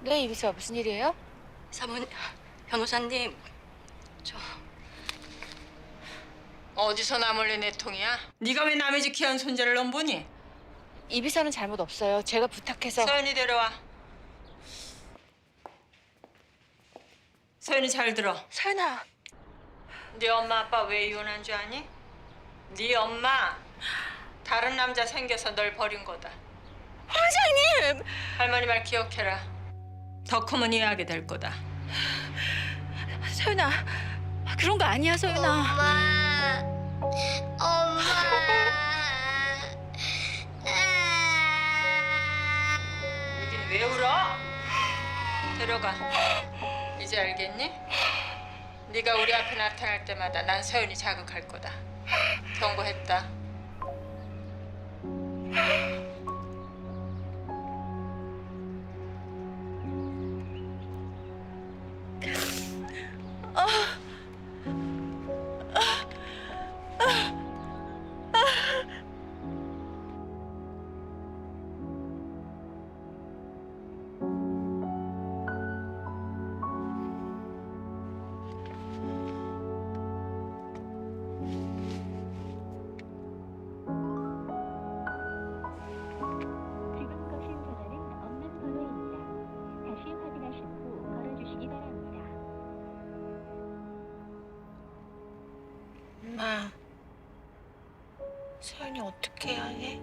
네, 이비서 무슨 일이에요? 사모님, 변호사님, 저 어디서 나 몰래 내 통이야? 네가 왜 남의 집 귀한 손자를 넘보니? 이비서는 잘못 없어요. 제가 부탁해서 서연이 데려와. 서연이 잘 들어. 서연아. 네 엄마 아빠 왜 이혼한 줄 아니? 네 엄마 다른 남자 생겨서 널 버린 거다. 회장님! 할머니 말 기억해라. 더 크면 이해하게 될 거다. 서연아. 그런 거 아니야, 서연아. 엄마. 엄마. 왜 울어? 데려가. 이제 알겠니? 네가 우리 앞에 나타날 때마다 난 서연이 자극할 거다. 경고했다. Oh. 서연이 어떻게 해야 해?